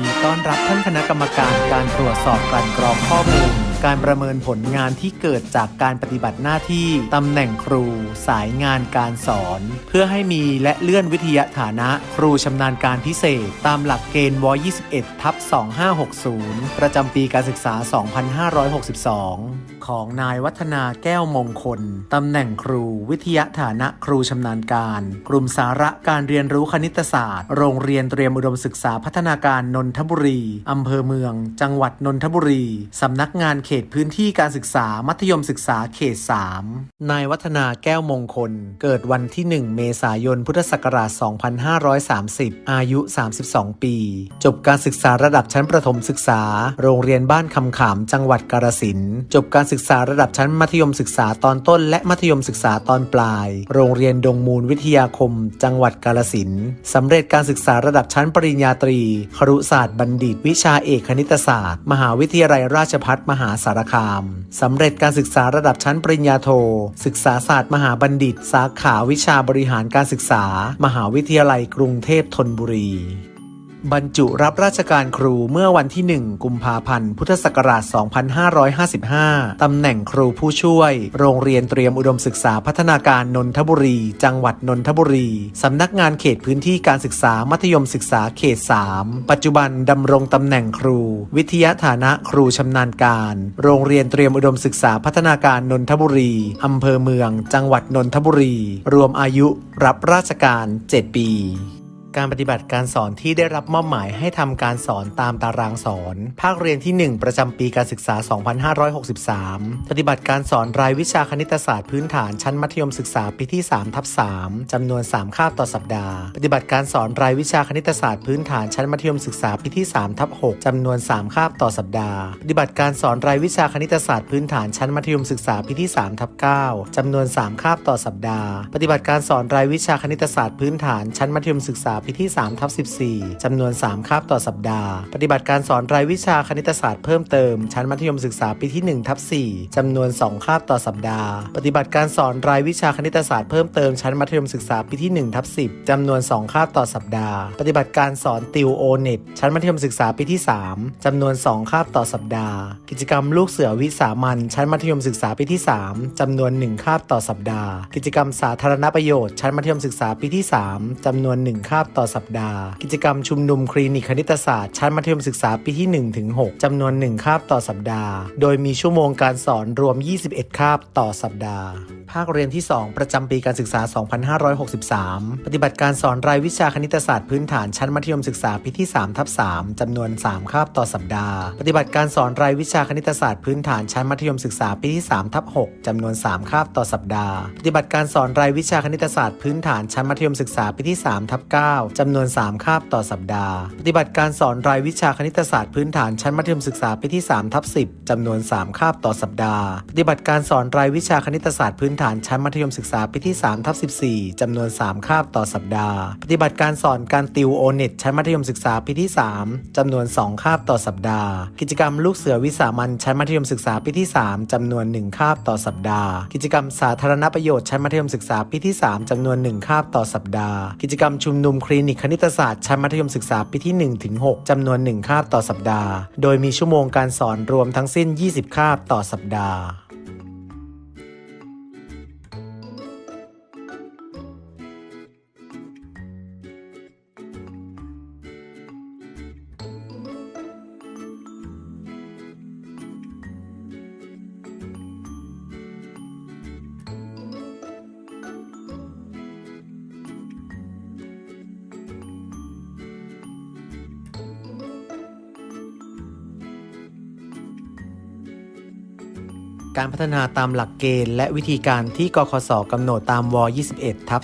ดีต้อนรับท่านคณะกรรมการการตรวจสอบการกรองข้อมูล การประเมินผลงานที่เกิดจากการปฏิบัติหน้าที่ตำแหน่งครู สายงานการสอน เพื่อให้มีและเลื่อนวิทยาฐานะ ครูชำนาญการพิเศษ ตามหลักเกณฑ์ว21ทับ2560 ประจำปีการศึกษา 2562 ของนายวัฒนาแก้วมงคล ตำแหน่งครูวิทยาฐานะครูชำนาญการ กลุ่มสาระการเรียนรู้คณิตศาสตร์ โรงเรียนเตรียมอุดมศึกษาพัฒนาการนนทบุรี อำเภอเมือง จังหวัดนนทบุรี สำนักงานเขตพื้นที่การศึกษามัธยมศึกษาเขต 3 นายวัฒนาแก้วมงคล เกิดวันที่ 1 เมษายน พุทธศักราช 2530 อายุ 32 ปี จบการศึกษาระดับชั้นประถมศึกษา โรงเรียนบ้านคำขาม จังหวัดกาฬสิน จบการศึกกษาระดับชั้นมัธยมศึกษาตอนต้น และมัธยมศึกษาตอนปลาย โรงเรียนดงมูลวิทยาคม จังหวัดกาฬสินสำเร็จการศึกษาระดับชั้นปริญญาตรี ครุศาสตร์บัณฑิต วิชาเอกคณิตศาสตร์ มหาวิทยาลัยราชภัฏมหาสารคามสำเร็จการศึกษาระดับชั้นปริญญาโท ศึกษาศาสตร์มหาบัณฑิต สาขาวิชาบริหารการศึกษา มหาวิทยาลัยกรุงเทพธนบุรี บรรจุรับราชการครูเมื่อวันที่ 1 กุมภาพันธ์ พุทธศักราช 2555 ตำแหน่งครูผู้ช่วย โรงเรียนเตรียมอุดมศึกษาพัฒนาการนนทบุรี จังหวัดนนทบุรี สำนักงานเขตพื้นที่การศึกษามัธยมศึกษาเขต 3 ปัจจุบันดำรงตำแหน่งครู วิทยาฐานะครูชำนาญการ โรงเรียนเตรียมอุดมศึกษาพัฒนาการนนทบุรีอำเภอเมือง จังหวัดนนทบุรี รวมอายุรับราชการ 7 ปี การปฏิบัติการสอนที่ได้รับมอบหมายให้ทำการสอนตามตารางสอน ภาคเรียนที่ 1 ประจำปีการศึกษา 2563 ปฏิบัติการสอนรายวิชาคณิตศาสตร์พื้นฐานชั้นมัธยมศึกษาปีที่3ทับ3จำนวน 3 คาบต่อสัปดาห์ ปฏิบัติการสอนรายวิชาคณิตศาสตร์พื้นฐานชั้นมัธยมศึกษาปีที่3ทับ6จำนวน 3 คาบต่อสัปดาห์ ปฏิบัติการสอนรายวิชาคณิตศาสตร์พื้นฐานชั้นมัธยมศึกษาปีที่3ทับ9จำนวน 3 คาบต่อสัปดาห์ ปฏิบัติการสอนรายวิชาคณิตศาสตร์พื้นฐานชั้นมัธยมศึกษาปีที่3ทับ14 จำนวน 3 คาบต่อสัปดาห์ ปฏิบัติการสอนรายวิชาคณิตศาสตร์เพิ่มเติม ชั้นมัธยมศึกษาปีที่1ทับ4จำนวน 2 คาบต่อสัปดาห์ ปฏิบัติการสอนรายวิชาคณิตศาสตร์เพิ่มเติมชั้นมัธยมศึกษาปีที่1ทับ10จำนวน 2 คาบต่อสัปดาห์ ปฏิบัติการสอนติวโอเน็ตชั้นมัธยมศึกษาปีที่ 3จำนวน 2 คาบต่อสัปดาห์ กิจกรรมลูกเสือวิสามันชั้นมัธยมศึกษาปีที่ 3จำนวน 1 คาบต่อสัปดาห์ กิจกรรมสาธารณประโยชน์ชั้นมัธยมศึกษาปีที่ 3จำนวน 1 คาบต่อสัปดาห์ กิจกรรมชุมนุมคลินิกคณิตศาสตร์ชั้นมัธยมศึกษาปีที่1ถึง6จำนวน 1 คาบต่อสัปดาห์ โดยมีชั่วโมงการสอนรวม 21 คาบต่อสัปดาห์ ภาคเรียนที่ 2 ประจำปีการศึกษา 2563 ปฏิบัติการสอนรายวิชาคณิตศาสตร์พื้นฐานชั้นมัธยมศึกษาปีที่3ทับ3จำนวน 3 คาบต่อสัปดาห์ ปฏิบัติการสอนรายวิชาคณิตศาสตร์พื้นฐานชั้นมัธยมศึกษาปีที่3ทับ6จำนวน 3 คาบต่อสัปดาห์ ปฏิบัติการสอนรายวิชาคณิตศาสตร์พื้นฐานชั้นมัธยมศึกษาปีที่3ทับ9จำนวน 3 คาบต่อสัปดาห์ ปฏิบัติการสอนรายวิชาคณิตศาสตร์พื้นฐานชั้นมัธยมศึกษาปีที่3ทับ10 จำนวน 3 คาบต่อสัปดาห์ ปฏิบัติการสอนรายวิชาคณิตศาสตร์พื้นฐานชั้นมัธยมศึกษาปีที่3ทับ14 จำนวน 3 คาบต่อสัปดาห์ ปฏิบัติการสอนการติวโอเน็ตชั้นมัธยมศึกษาปีที่ 3 จำนวน 2 คาบต่อสัปดาห์ กิจกรรมลูกเสือวิสามันชั้นมัธยมศึกษาปีที่ 3 จำนวน 1 คาบต่อสัปดาห์ กิจกรรมสาธารณประโยชน์ชั้นมัธยมศึกษาปีที่ 3 จำนวน 1 คาบต่อสัปดาห์ กิจกรรมชุมนุมคลินิกคณิตศาสตร์ชั้นมัธยมศึกษาปีที่1ถึง6จำนวน 1 คาบต่อสัปดาห์ โดยมีชั่วโมงการสอนรวมทั้งสิ้น 20 คาบต่อสัปดาห์ การพัฒนาตามหลักเกณฑ์และวิธีการที่กคสกำหนดตามว 21ทับ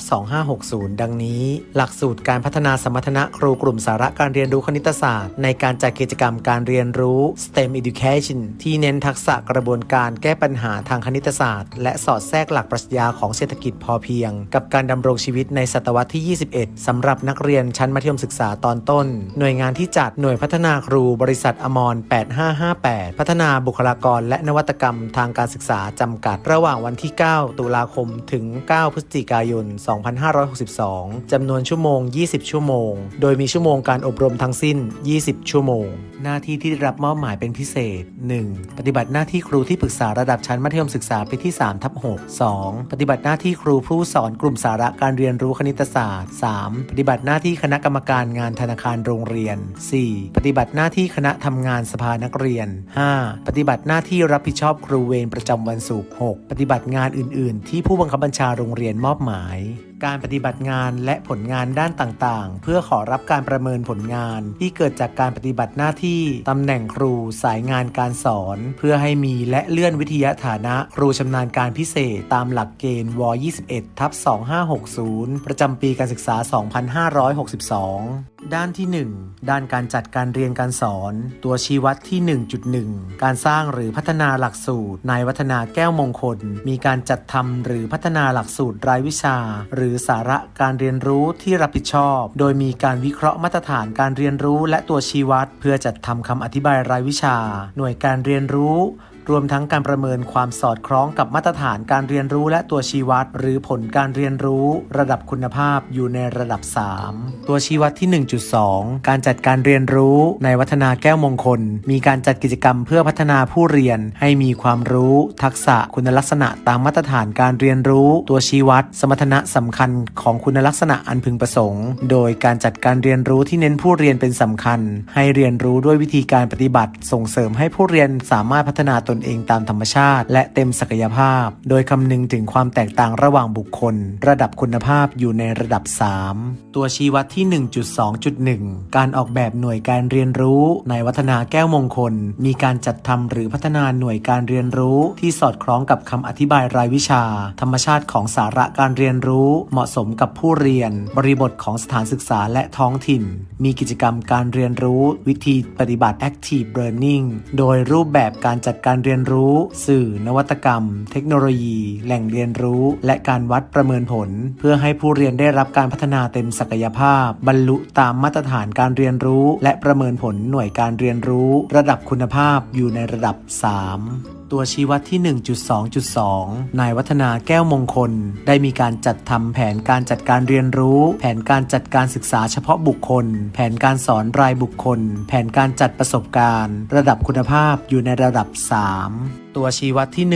2560 ดังนี้ หลักสูตรการพัฒนาสมรรถนะครูกลุ่มสาระการเรียนรู้คณิตศาสตร์ ในการจัดกิจกรรมการเรียนรู้ STEM Education ที่เน้นทักษะกระบวนการแก้ปัญหาทางคณิตศาสตร์ และสอดแทรกหลักปรัชญาของเศรษฐกิจพอเพียง กับการดำรงชีวิตในศตวรรษที่ 21 สำหรับนักเรียนชั้นมัธยมศึกษาตอนต้น หน่วยงานที่จัดหน่วยพัฒนาครูบริษัทอมร 8558 พัฒนาบุคลากรและนวัตกรรมทางการศึกษาจำกัดระหว่างวันที่ 9 ตุลาคมถึง 9 พฤศจิกายน 2562 จำนวนชั่วโมง 20 ชั่วโมง โดยมีชั่วโมงการอบรมทั้งสิ้น 20 ชั่วโมง หน้าที่ที่ได้รับมอบหมายเป็นพิเศษ 1. ปฏิบัติหน้าที่ครูที่ปรึกษาระดับชั้นมัธยมศึกษาปีที่3ทับ6 2. ปฏิบัติหน้าที่ครูผู้สอนกลุ่มสาระการเรียนรู้คณิตศาสตร์ 3. ปฏิบัติหน้าที่คณะกรรมการงานธนาคารโรงเรียน 4. ปฏิบัติหน้าที่คณะทำงานสภานักเรียน 5. ปฏิบัติหน้าที่รับผิดชอบครูเวรประจำวันศุกร์ 6. ปฏิบัติงานอื่น ๆ ที่ผู้บังคับบัญชาโรงเรียนมอบหมาย การปฏิบัติงานและผลงานด้านต่างๆ เพื่อขอรับการประเมินผลงานที่เกิดจากการปฏิบัติหน้าที่ตำแหน่งครูสายงานการสอน เพื่อให้มีและเลื่อนวิทยาฐานะ ครูชำนาญการพิเศษตามหลักเกณฑ์ว 21ทับ2560 ประจำปีการศึกษา 2562ด้านที่ 1 ด้านการจัดการเรียนการสอน ตัวชี้วัดที่ 1.1 การสร้างหรือพัฒนาหลักสูตร นายวัฒนาแก้วมงคล มีการจัดทำหรือพัฒนาหลักสูตรรายวิชา หรือือสาระการเรียนรู้ที่รับผิดชอบ โดยมีการวิเคราะห์มาตรฐานการเรียนรู้และตัวชี้วัด เพื่อจัดทำคำอธิบายรายวิชา หน่วยการเรียนรู้ รวมทั้งการประเมินความสอดคล้องกับมาตรฐานการเรียนรู้และตัวชี้วัด หรือผลการเรียนรู้ระดับคุณภาพอยู่ในระดับ 3 ตัวชี้วัดที่ 1.2 การจัดการเรียนรู้ในวัฒนาแก้วมงคล มีการจัดกิจกรรมเพื่อพัฒนาผู้เรียน ให้มีความรู้ ทักษะคุณลักษณะตามมาตรฐานการเรียนรู้ ตัวชี้วัด สมรรถนะสำคัญของคุณลักษณะอันพึงประสงค์ โดยการจัดการเรียนรู้ที่เน้นผู้เรียนเป็นสำคัญ ให้เรียนรู้ด้วยวิธีการปฏิบัติ ส่งเสริมให้ผู้เรียนสามารถพัฒนาตนเองตามธรรมชาติ และเต็มศักยภาพ โดยคำนึงถึงความแตกต่างระหว่างบุคคล ระดับคุณภาพอยู่ในระดับ 3 ตัวชี้วัดที่ 1.2.1 การออกแบบหน่วยการเรียนรู้ในวัฒนาแก้วมงคล มีการจัดทำหรือพัฒนาหน่วยการเรียนรู้ที่สอดคล้องกับคำอธิบายรายวิชา ธรรมชาติของสาระการเรียนรู้ เหมาะสมกับผู้เรียน บริบทของสถานศึกษาและท้องถิ่น มีกิจกรรมการเรียนรู้ วิธีปฏิบัติ active learning โดยรูปแบบการจัดการเรียนรู้ สื่อ นวัตกรรม เทคโนโลยี แหล่งเรียนรู้ และการวัดประเมินผล เพื่อให้ผู้เรียนได้รับการพัฒนาเต็มศักยภาพ บรรลุตามมาตรฐานการเรียนรู้ และประเมินผลหน่วยการเรียนรู้ ระดับคุณภาพอยู่ในระดับ 3 ตัวชี้วัดที่ 1.2.2 นายวัฒนาแก้วมงคล ได้มีการจัดทำแผนการจัดการเรียนรู้ แผนการจัดการศึกษาเฉพาะบุคคล แผนการสอนรายบุคคล แผนการจัดประสบการณ์ ระดับคุณภาพอยู่ในระดับ 3 ตัวชี้วัดที่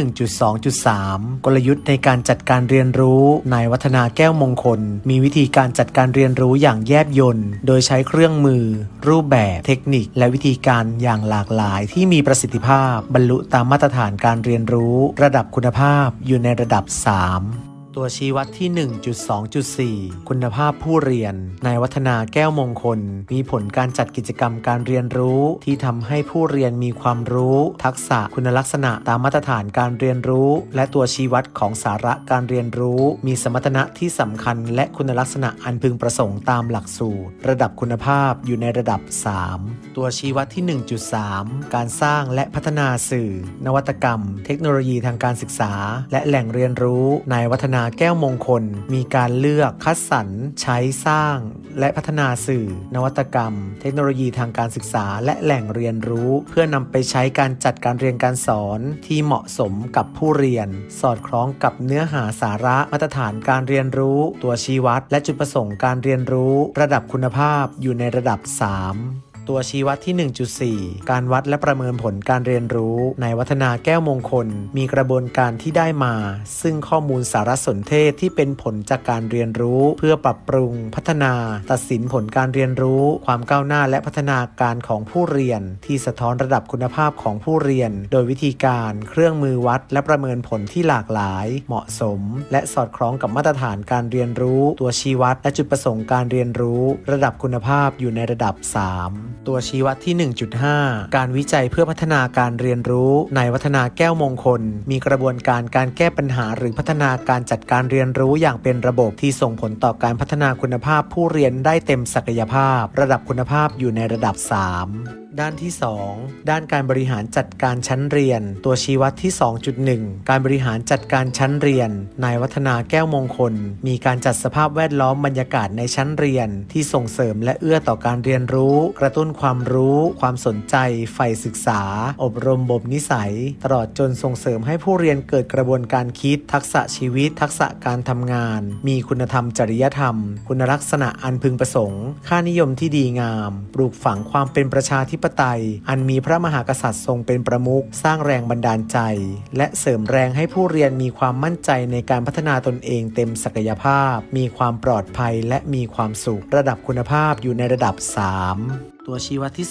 1.2.3 กลยุทธ์ในการจัดการเรียนรู้นายวัฒนาแก้วมงคล มีวิธีการจัดการเรียนรู้อย่างแยบยนต์ โดยใช้เครื่องมือ รูปแบบเทคนิค และวิธีการอย่างหลากหลายที่มีประสิทธิภาพ บรรลุตามมาตรฐานการเรียนรู้ ระดับคุณภาพอยู่ในระดับ 3 ตัวชี้วัดที่ 1.2.4 คุณภาพผู้เรียน นายวัฒนาแก้วมงคล มีผลการจัดกิจกรรมการเรียนรู้ ที่ทำให้ผู้เรียนมีความรู้ ทักษะคุณลักษณะตามมาตรฐานการเรียนรู้ และตัวชี้วัดของสาระการเรียนรู้ มีสมรรถนะที่สำคัญ และคุณลักษณะอันพึงประสงค์ตามหลักสูตร ระดับคุณภาพอยู่ในระดับ 3 ตัวชี้วัดที่ 1.3 การสร้างและพัฒนาสื่อ นวัตกรรม เทคโนโลยีทางการศึกษา และแหล่งเรียนรู้นายวัฒนาแก้วมงคล มีการเลือกคัดสรรใช้สร้าง และพัฒนาสื่อ นวัตกรรม เทคโนโลยีทางการศึกษา และแหล่งเรียนรู้ เพื่อนำไปใช้การจัดการเรียนการสอนที่เหมาะสมกับผู้เรียน สอดคล้องกับเนื้อหาสาระมาตรฐานการเรียนรู้ ตัวชี้วัด และจุดประสงค์การเรียนรู้ ระดับคุณภาพอยู่ในระดับ 3 ตัวชี้วัดที่ 1.4 การวัดและประเมินผลการเรียนรู้ในวัฒนาแก้วมงคล มีกระบวนการที่ได้มา ซึ่งข้อมูลสารสนเทศที่เป็นผลจากการเรียนรู้ เพื่อปรับปรุง พัฒนา ตัดสินผลการเรียนรู้ ความก้าวหน้าและพัฒนาการของผู้เรียน ที่สะท้อนระดับคุณภาพของผู้เรียน โดยวิธีการ เครื่องมือวัด และประเมินผลที่หลากหลาย เหมาะสม และสอดคล้องกับมาตรฐานการเรียนรู้ ตัวชี้วัด และจุดประสงค์การเรียนรู้ ระดับคุณภาพอยู่ในระดับ 3ตัวชี้วัดที่ 1.5 การวิจัยเพื่อพัฒนาการเรียนรู้ในวัฒนาแก้วมงคล มีกระบวนการการแก้ปัญหาหรือพัฒนาการจัดการเรียนรู้อย่างเป็นระบบที่ส่งผลต่อการพัฒนาคุณภาพผู้เรียนได้เต็มศักยภาพ ระดับคุณภาพอยู่ในระดับ 3 ด้านที่ 2 ด้านการบริหารจัดการชั้นเรียน ตัวชี้วัดที่ 2.1 การบริหารจัดการชั้นเรียน นายวัฒนาแก้วมงคล มีการจัดสภาพแวดล้อมบรรยากาศในชั้นเรียน ที่ส่งเสริมและเอื้อต่อการเรียนรู้ กระตุ้นความรู้ ความสนใจใฝ่ศึกษา อบรมบ่มนิสัย ตลอดจนส่งเสริมให้ผู้เรียนเกิดกระบวนการคิด ทักษะชีวิต ทักษะการทำงาน มีคุณธรรมจริยธรรม คุณลักษณะอันพึงประสงค์ ค่านิยมที่ดีงาม ปลูกฝังความเป็นประชาธิปไตย อันมีพระมหากษัตริย์ทรงเป็นประมุขสร้างแรงบันดาลใจ และเสริมแรงให้ผู้เรียนมีความมั่นใจในการพัฒนาตนเองเต็มศักยภาพ มีความปลอดภัยและมีความสุขระดับคุณภาพอยู่ในระดับ 3 ตัวชี้วัดที่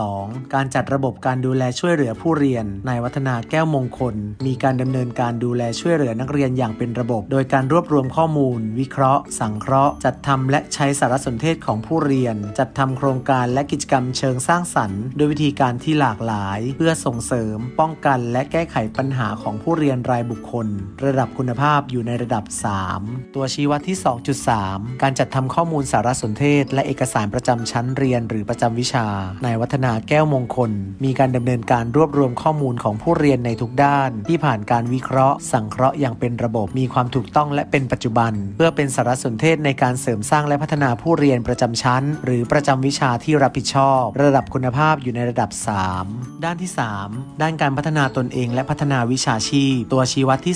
2.2 การจัดระบบการดูแลช่วยเหลือผู้เรียนนายวัฒนาแก้วมงคล มีการดำเนินการดูแลช่วยเหลือนักเรียนอย่างเป็นระบบ โดยการรวบรวมข้อมูล วิเคราะห์ สังเคราะห์ จัดทำและใช้สารสนเทศของผู้เรียน จัดทำโครงการและกิจกรรมเชิงสร้างสรรค์โดยวิธีการที่หลากหลาย เพื่อส่งเสริม ป้องกัน และแก้ไขปัญหาของผู้เรียนรายบุคคล ระดับคุณภาพอยู่ในระดับ 3 ตัวชี้วัดที่ 2.3 การจัดทำข้อมูลสารสนเทศ และเอกสารประจำชั้นเรียน หรือประจำวิชา นายวัฒนาแก้วมงคล มีการดำเนินการรวบรวมข้อมูลของผู้เรียนในทุกด้าน ที่ผ่านการวิเคราะห์ สังเคราะห์อย่างเป็นระบบ มีความถูกต้องและเป็นปัจจุบัน เพื่อเป็นสารสนเทศในการเสริมสร้างและพัฒนาผู้เรียนประจำชั้น หรือประจำวิชาที่รับผิดชอบ ระดับคุณภาพอยู่ในระดับ 3 ด้านที่ 3 ด้านการพัฒนาตนเอง และพัฒนาวิชาชีพ ตัวชี้วัดที่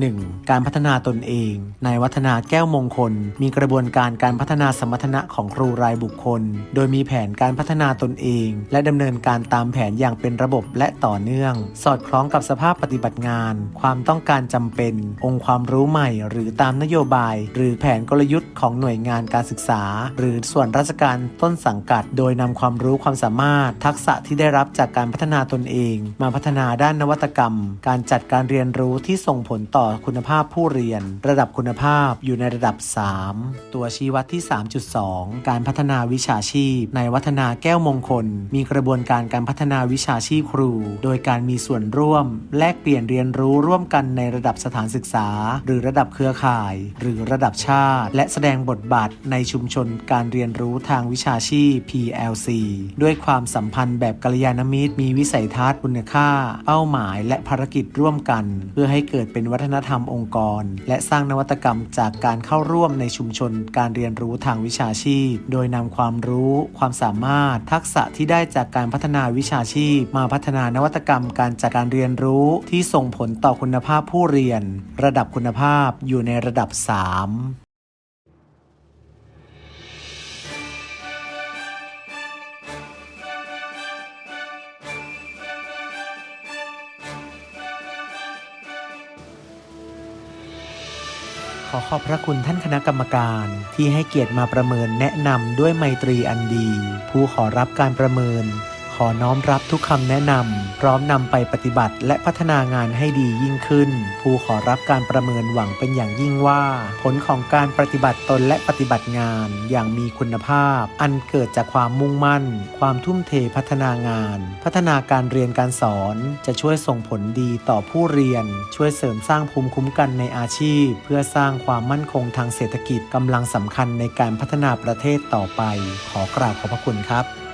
3.1 การพัฒนาตนเอง นายวัฒนาแก้วมงคล มีกระบวนการการพัฒนาสมรรถนะของครูรายบุคคล โดยมีแผนการพัฒนาตนเอง และดำเนินการตามแผนอย่างเป็นระบบและต่อเนื่อง สอดคล้องกับสภาพปฏิบัติงาน ความต้องการจำเป็น องค์ความรู้ใหม่ หรือตามนโยบาย หรือแผนกลยุทธ์ของหน่วยงานการศึกษา หรือส่วนราชการต้นสังกัด โดยนำความรู้ความสามารถ ทักษะที่ได้รับจากการพัฒนาตนเอง มาพัฒนาด้านนวัตกรรม การจัดการเรียนรู้ที่ส่งผลต่อคุณภาพผู้เรียน ระดับคุณภาพอยู่ในระดับ 3 ตัวชี้วัดที่ 3.2 การพัฒนาวิชาชีพ ในวัฒนาาแก้วมงคล มีกระบวนการการพัฒนาวิชาชีพครู โดยการมีส่วนร่วม แลกเปลี่ยนเรียนรู้ร่วมกันในระดับสถานศึกษา หรือระดับเครือข่าย หรือระดับชาติ และแสดงบทบาทในชุมชนการเรียนรู้ทางวิชาชีพ PLC ด้วยความสัมพันธ์แบบกัลยาณมิตร มีวิสัยทัศน์คุณค่า เป้าหมายและภารกิจร่วมกัน เพื่อให้เกิดเป็นวัฒนธรรมองค์กร และสร้างนวัตกรรมจากการเข้าร่วมในชุมชนการเรียนรู้ทางวิชาชีพ โดยนำความรู้ความสามารถทักษะที่ได้จากการพัฒนาวิชาชีพ มาพัฒนานวัตกรรมการจัดการเรียนรู้ที่ส่งผลต่อคุณภาพผู้เรียน ระดับคุณภาพอยู่ในระดับ 3 อขอบพระคุณท่านคณะกรรมการที่ให้เกียรติมาประเมินแนะนำด้วยไมตรีอันดี ผู้ขอรับการประเมิน ขอน้อมรับทุกคำแนะนำพร้อมนำไปปฏิบัติและพัฒนางานให้ดียิ่งขึ้น ผู้ขอรับการประเมินหวังเป็นอย่างยิ่งว่า ผลของการปฏิบัติตนและปฏิบัติงานอย่างมีคุณภาพ อันเกิดจากความมุ่งมั่น ความทุ่มเทพัฒนางาน พัฒนาการเรียนการสอน จะช่วยส่งผลดีต่อผู้เรียน ช่วยเสริมสร้างภูมิคุ้มกันในอาชีพ เพื่อสร้างความมั่นคงทางเศรษฐกิจกำลังสำคัญในการพัฒนาประเทศต่อไป ขอกราบขอบพระคุณครับ